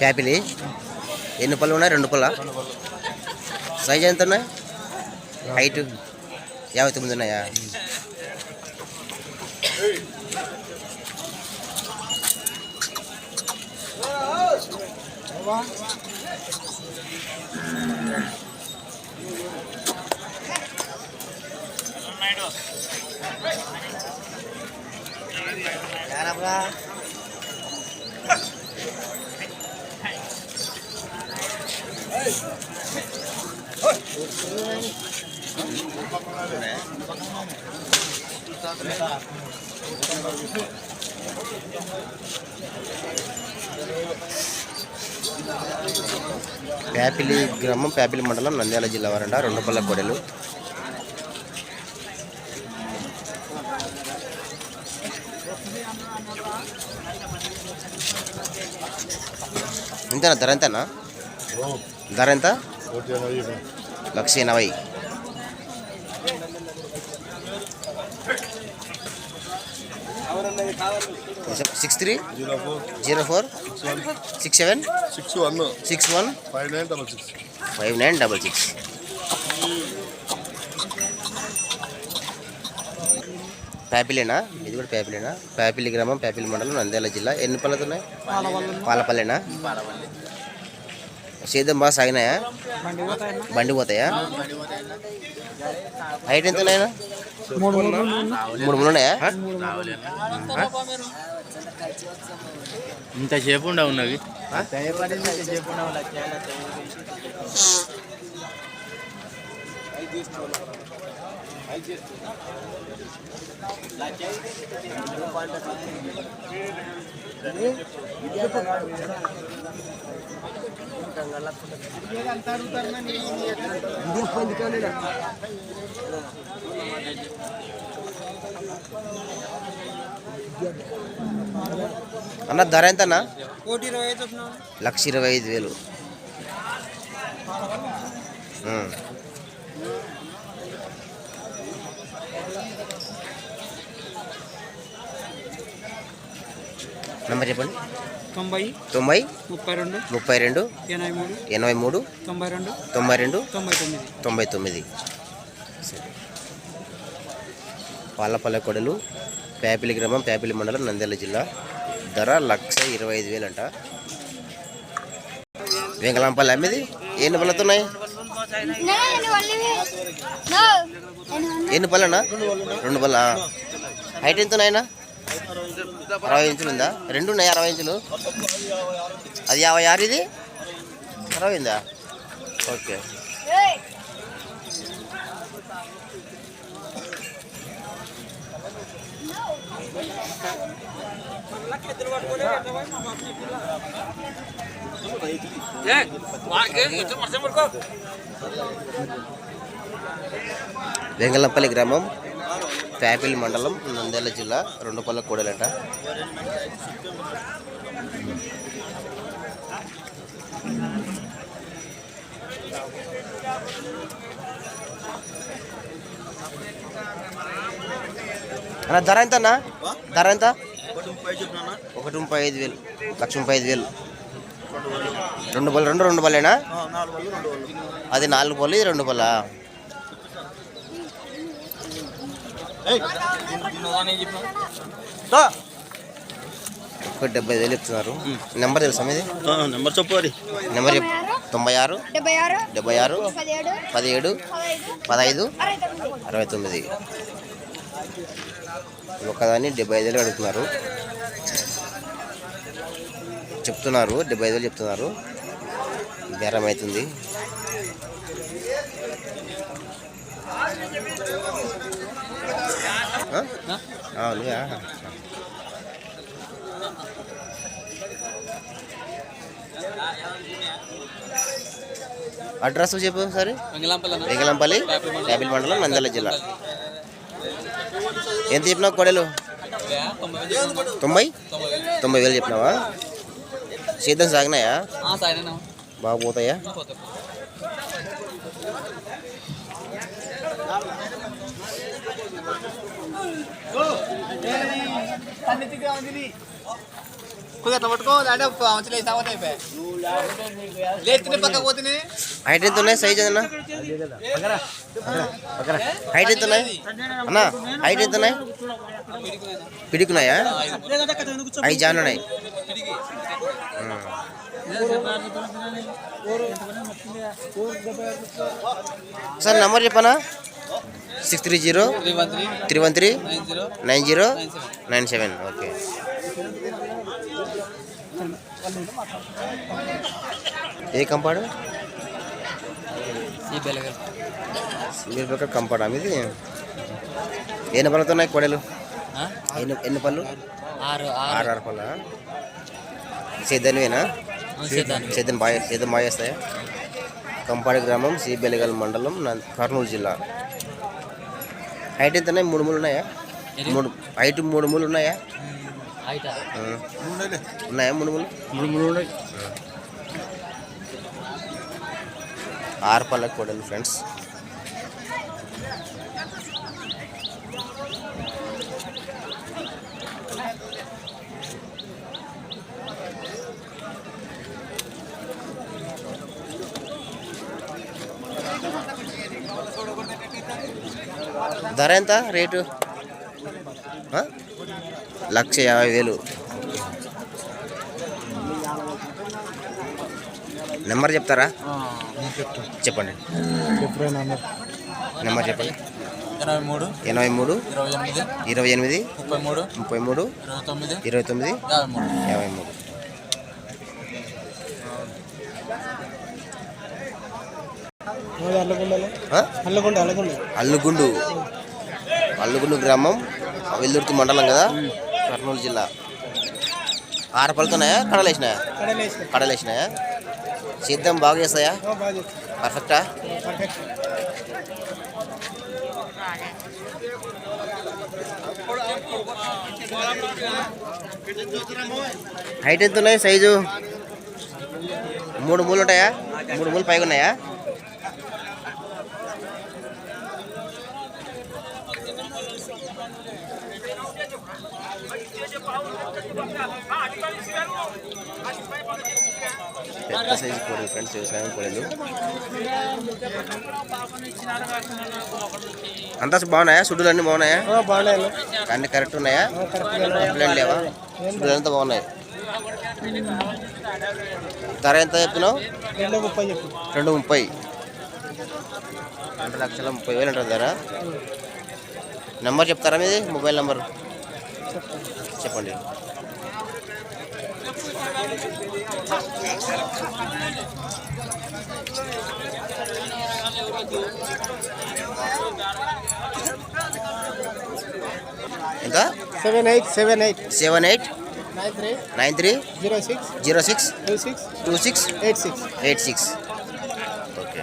ప్యాపిలి ఎన్ని పళ్ళు ఉన్నాయి? రెండు పళ్ళ? సైజ్ ఎంత ఉన్నాయి హైట్ యాభై తొమ్మిది ఉన్నాయా? ప్యాపిలి గ్రామం ప్యాపిలి మండలం నంద్యాల జిల్లా వారంట రెండు పళ్ళ కొడలు. ఇంతనా? ధర ఎంతనా? ధర ఎంత? లక్ష ఎనభై. Six three? Zero four. Zero four? Six one six seven? Six one. Six one? Five nine double six. Five nine double six. ప్యాపిలేనా? ఇది కూడా ప్యాపిలేనా? ప్యాపిలి గ్రామం ప్యాపిలి మండలం నంద్యాల జిల్లా. ఎన్ని పళ్ళతో ఉన్నాయి? పాలపల్లెనా? సేద్యం బాగా సాగినాయా? బండి పోతాయా? హైట్ ఎంత ఉన్నాయా మూడు మూడు ఉన్నాయా? ఇంతసేపు ఉండవు ఉన్నవి. అన్న ధర ఎంత అన్న కోటి ఇరవై ఐదు లక్ష ఇరవై ఐదు వేలు. నెంబర్ చెప్పండి. తొంభై తొంభై ముప్పై రెండు ముప్పై రెండు ఎనభై మూడు ఎనభై మూడు తొంభై రెండు తొంభై రెండు తొంభై తొమ్మిది. తొంభై తొమ్మిది. పాలపల్లె కొడలు ప్యాపిలి గ్రామం ప్యాపిలి మండలం నంద్యాల జిల్లా. ధర లక్ష ఇరవై ఐదు వేలు అంట వెంకలాంపల్లి అమ్మేది? ఎన్ని పళ్ళతో ఉన్నాయి ఎన్ని పళ్ళనా? రెండు పళ్ళ? హైట్ ఎంత ఉన్నాయన్నా అరవై ఇంచులు ఉందా? రెండు ఉన్నాయి అరవై ఇంచులు. అది యాభై ఆరు ఇది? అరవై ఉందా? ఓకే. వెంగళంపల్లి గ్రామం. ప్యాపిల్ మండలం నంద్యాల జిల్లా రెండుపల్ల కూడలంట. అన్న ధర ఎంత అన్న ధర ఎంత? ఒకటి ముప్పై ఐదు వేలు. లక్ష ముప్పై ఐదు వేలు. రెండు బళ్ళు రెండు రెండు బల్లేనా అది నాలుగు పళ్ళు ఇది రెండు పళ్ళా? ఒకటి డెబ్బై వేలు చెప్తున్నారు నెంబర్ తెలుసా మీది? నెంబర్ చెప్పు అది. నెంబర్ చెప్ తొంభై ఆరు. డెబ్బై ఆరు. డెబ్బై ఆరు. పదిహేడు. పదహైదు. అరవై తొమ్మిది. ఒకదాన్ని డెబ్బై ఐదు వేలు అడుగుతున్నారు. చెప్తున్నారు. డెబ్బై ఐదు వేలు చెప్తున్నారు. బేరం అవుతుంది. నువ్వా? అడ్రస్ చెప్పు సరే వెంగళంపల్లి యాపిల్ మండలం. నంద్యాల జిల్లా. ఎంత చెప్పినావు కొడలు? తొంభై? తొంభై వేలు చెప్పినావా? సేద్యం సాగినాయా? బాగా పోతాయా. హైట్ ఎంత ఉన్నాయి సైజ్ అన్న? హైట్ ఎంత ఉన్నాయి? అన్న హైట్ ఎంత ఉన్నాయి? పిడికున్నాయా? ఉమ్. సార్ నెంబర్ చెప్పనా? Six three zero three one three nine zero nine seven okay ఏ కంపాడు? మీరు ప్రకారం కంపాడా మీది? ఎన్ని పళ్ళతో ఉన్నాయి కోడలు? ఎన్ని ఎన్ని పళ్ళు? ఆరు ఆరు. ఆరు పళ్ళ? సేద్దనివేనా సేద్యం బాగా సేద్యం బాగా చేస్తాయా? కంపాడి గ్రామం సి బెలగల్ మండలం నం- కర్నూలు జిల్లా. హైట్ ఎంత ఉన్నాయి మూడు మూలు ఉన్నాయా? మూడు. హైట్ మూడు మూలు ఉన్నాయా. ఉన్నాయా మూడు మూలు? మూడు మూడు ఉన్నాయి. ఆరు పళ్ళ కోడలు ఫ్రెండ్స్. ధర ఎంత? రేటు? లక్ష యాభై వేలు. నెంబర్ చెప్తారా? చెప్పండి. నెంబర్. చెప్పండి. ఎనభై మూడు ఎనభై మూడు ఇరవై ఎనిమిది ఇరవై ఎనిమిది ముప్పై మూడు ముప్పై మూడు ఇరవై తొమ్మిది ఇరవై తొమ్మిది యాభై మూడు యాభై మూడు ఆ? అల్లకొండ అల్లకొండ అల్లుగుండు అల్లుగుండు గ్రామం వెల్లుర్తి మండలం కదా? కర్నూలు జిల్లా. ఆరు పలుతున్నాయా కడలు వేసినాయా కడలేసి కడలు వేసినాయా సిద్ధం బాగా చేస్తాయా పర్ఫెక్ట్? హైట్ ఎంత ఉన్నాయి సైజు? మూడు మూలు ఉంటాయా మూడు మూలు పైగా ఉన్నాయా పెద్ద సైజు కోడలు ఫ్రెండ్స్ వ్యవసాయం కోడలు అంతా బాగున్నాయా? సుడ్డులు అన్నీ బాగున్నాయా? బాగున్నాయి అన్నీ. కరెక్ట్ ఉన్నాయా? కంప్లైంట్ లేవా? సుడ్డులు అంతా బాగున్నాయి. ధర ఎంత చెప్తున్నావు రెండు ముప్పై రెండు లక్షల ముప్పై వేలు ఉంటుంది ధర. నెంబర్ చెప్తారా మీది? మొబైల్ నెంబర్ చెప్పండి. ఎంత seven eight seven eight seven eight nine three nine three zero six zero six two six two six eight six eight six okay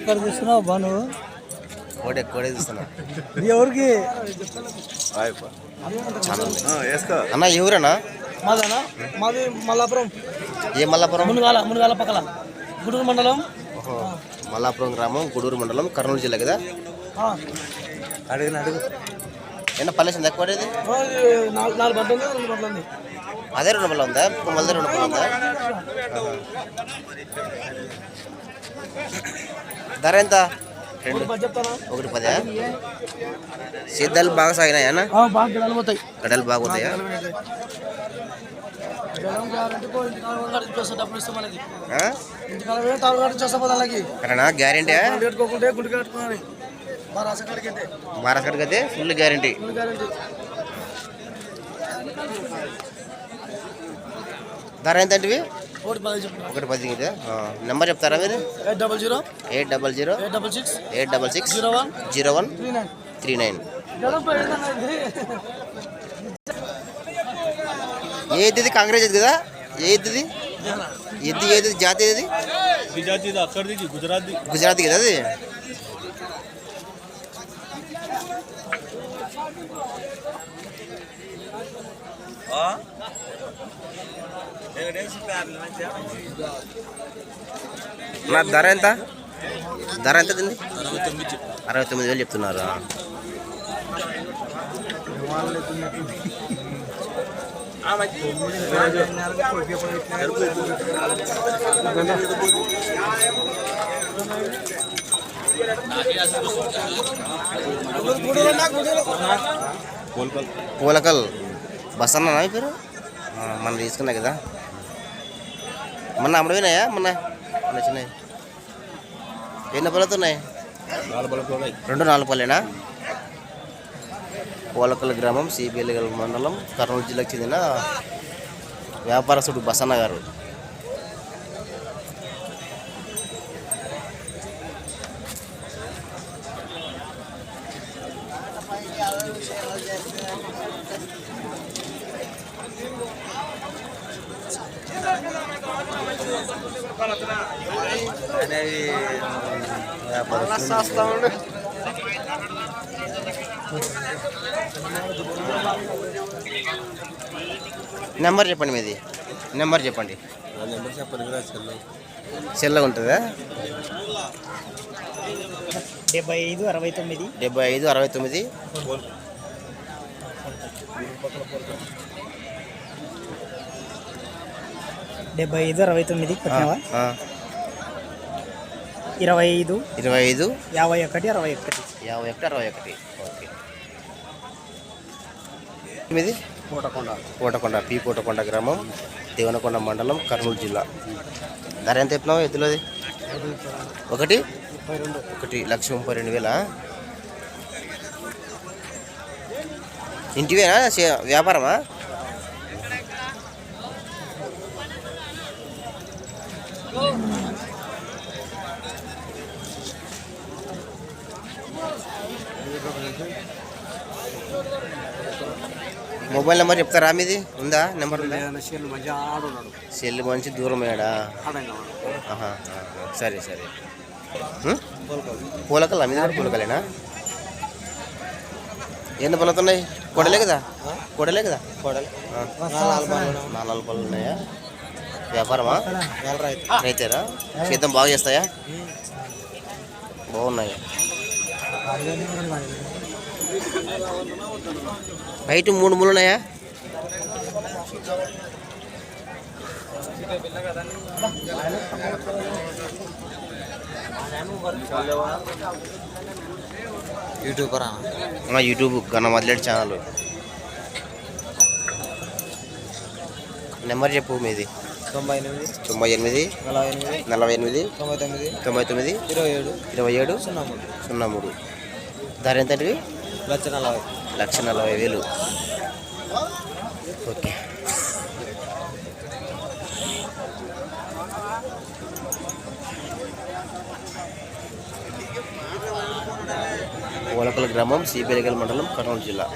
ఇక్కడ చూస్తున్నావు బాను కోడే కోడే చూస్తున్నా. ఎవరికి. అన్న ఎవరన్నా మాదనా? మాది మల్లాపురం. ఏ మల్లాపురం? మునుగాల మునుగాల పక్కల గుడూరు మండలం. ఓహో. మల్లాపురం గ్రామం గూడూరు మండలం కర్నూలు జిల్లా కదా? అడుగు అడుగు. ఏమన్నా పల్లెసింది ఎక్కువ ఇది నాలుగు రెండు ఉంది. అదే రెండు పళ్ళ ఉందా? మళ్ళీ రెండు పళ్ళ ఉందా. ధర ఎంత? రెండు ఒకటి పదా? సిద్ధాలు బాగా సాగినాయా గిడాలు బాగుతాయా గ్యారంటీ అయితే. మహారాష్ట్రకి అయితే ఫుల్ గ్యారంటీ ధర ఎంత అంటే ఒకటి పది ఇదే నెంబర్ చెప్తారా మీరు? Eight double zero. Eight double zero. Eight double six. Eight double six. Zero one. Zero one. Three nine. Three nine. జనం పోయిందన్న ఇది. ఏ ఎద్దుది కాంగ్రెస్ కదా? ఏ ఎద్దుది ఎద్దు ఏది? జాతి ఏది? గుజరాతీ అక్కడిది గుజరాత్ గుజరాతీ కదా అది? నా ధర ఎంత? ధర ఎంత ఉంది అరవై తొమ్మిది వేలు చెప్తున్నారు? కోల్కల్. పూలకల్ బస్ అన్నా పేరు? ఆ, మొన్న తీసుకున్నా కదా. మొన్న అమ్మడమేనాయా మొన్న? మొన్న చిన్నవి. ఎన్ని పళ్ళతో ఉన్నాయి? రెండు నాలుగు పల్లెనా పూలకల్ గ్రామం సిబిఎల్ మండలం కర్నూలు జిల్లాకు చెందిన వ్యాపారస్తుడు బసన్న గారు. నెంబర్ చెప్పండి మీది. నెంబర్ చెప్పండి. నెంబర్ చెప్పండి కదా సెల్ సెల్లో ఉంటుందా? డెబ్బై ఐదు అరవై తొమ్మిది. డెబ్బై ఐదు అరవై తొమ్మిది. డెబ్బై ఐదు అరవై తొమ్మిది కొట్టినావా. ఇరవై ఐదు ఇరవై ఐదు యాభై ఒకటి అరవై ఒకటి యాభై ఒకటి అరవై ఒకటి ఓకే కోటకొండ. కోటకొండ పి కోటకొండ గ్రామం దేవనకొండ మండలం కర్నూలు జిల్లా. ధర ఎంత చెప్పినావు ఎద్దులది? ఒకటి? ఒకటి లక్ష ముప్పై రెండు వేల? ఇంటివేనా? వ్యాపారమా? మొబైల్ నెంబర్ చెప్తారా మీది? ఉందా? నెంబర్ ఉందా? సెల్ మంచి దూరం ఏడా. సరే సరే? పూలకల్ మీద కూడా పూలకలేనా ఎన్ని పళ్ళు ఉన్నాయి కొడలే కదా? కొడలే కదా. నాలుగు పళ్ళు ఉన్నాయా. వ్యాపారమా? రైతేరా? సేద్యం బాగా చేస్తాయా? బాగున్నాయి. బయట మూడు మూడు ఉన్నాయా? యూట్యూబర్? యూట్యూబ్ గన్న మొదలెట్ ఛానల్. నెంబర్ చెప్పు మీది. తొంభై ఎనిమిది తొంభై ఎనిమిది నలభై ఎనిమిది నలభై ఎనిమిది తొంభై తొమ్మిది తొంభై తొమ్మిది ఇరవై ఏడు ఇరవై ఏడు సున్నా మూడు. సున్నా మూడు. ధర ఎంత లక్ష నలభై. లక్ష నలభై వేలు. ఓకే. ఓలకల గ్రామం సిబిఎల్గల్ మండలం కర్నూలు జిల్లా.